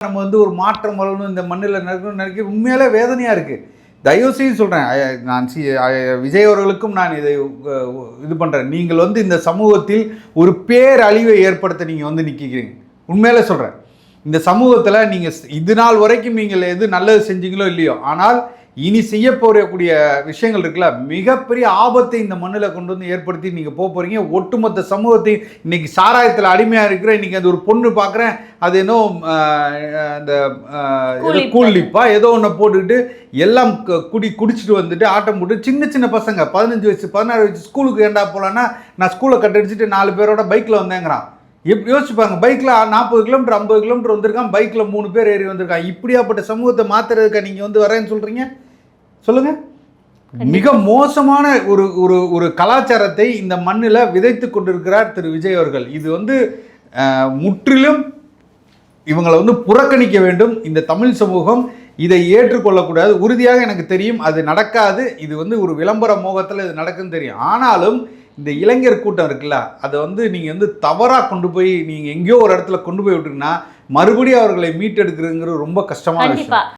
நம்ம வந்து ஒரு மாற்றம் வரணும் இந்த மண்ணில் நடக்கணும்னு நினைக்க உண்மையிலே வேதனையாக இருக்குது தயவு செய்து சொல்கிறேன் நான் சி விஜய் அவர்களுக்கும் நான் இதை இது பண்ணுறேன் நீங்கள் வந்து இந்த சமூகத்தில் ஒரு பேரழிவை ஏற்படுத்த நீங்கள் வந்து நிற்கிறீங்க உண்மையிலே சொல்கிறேன் இந்த சமூகத்தில் நீங்கள் இது நாள் வரைக்கும் நீங்கள் எது நல்லது செஞ்சீங்களோ இல்லையோ ஆனால் இனி செய்ய போகக்கூடிய விஷயங்கள் இருக்குல்ல மிகப்பெரிய ஆபத்தை இந்த மண்ணில் கொண்டு வந்து ஏற்படுத்தி நீங்கள் போக போகிறீங்க ஒட்டுமொத்த சமூகத்தை இன்னைக்கு சாராயத்தில் அடிமையாக இருக்கிற இன்னைக்கு அது ஒரு பொண்ணு பார்க்குறேன் அது என்னோ ஏதோ கூலிப்பா. ஏதோ ஒன்று போட்டுக்கிட்டு எல்லாம் குடி குடிச்சிட்டு வந்துட்டு ஆட்டம் போட்டு சின்ன சின்ன பசங்க பதினஞ்சு வயசு பதினாறு வயசு ஸ்கூலுக்கு ஏண்டா போகலான்னா நான் ஸ்கூலை கட்டடிச்சிட்டு நாலு பேரோட பைக்கில் வந்தேங்கிறான். எப்படி யோசிச்சுப்பாங்க பைக்கில் நாற்பது கிலோமீட்டர் ஐம்பது கிலோமீட்டர் வந்திருக்கான் பைக்கில் மூணு பேர் ஏறி வந்திருக்கான். இப்படியாப்பட்ட சமூகத்தை மாற்றுறதுக்கா நீங்கள் வந்து வரேன்னு சொல்கிறீங்க சொல்லுங்கள் மிக மோசமான ஒரு ஒரு ஒரு கலாச்சாரத்தை இந்த மண்ணில் விதைத்து கொண்டிருக்கிறார் திரு விஜய் அவர்கள். இது வந்து முற்றிலும் இவங்களை வந்து புறக்கணிக்க வேண்டும். இந்த தமிழ் சமூகம் இதை ஏற்றுக்கொள்ளக்கூடாது. உறுதியாக எனக்கு தெரியும் அது நடக்காது. இது வந்து ஒரு விளம்பர மோகத்தில் இது நடக்குன்னு தெரியும். ஆனாலும் இந்த இளைஞர் கூட்டம் இருக்குல்ல அதை வந்து நீங்கள் வந்து தவறாக கொண்டு போய் நீங்கள் எங்கேயோ ஒரு இடத்துல கொண்டு போய் விட்டீங்கன்னா மறுபடியும் அவர்களை மீட்டெடுக்கிறதுங்கிறது ரொம்ப கஷ்டமான விஷயம்.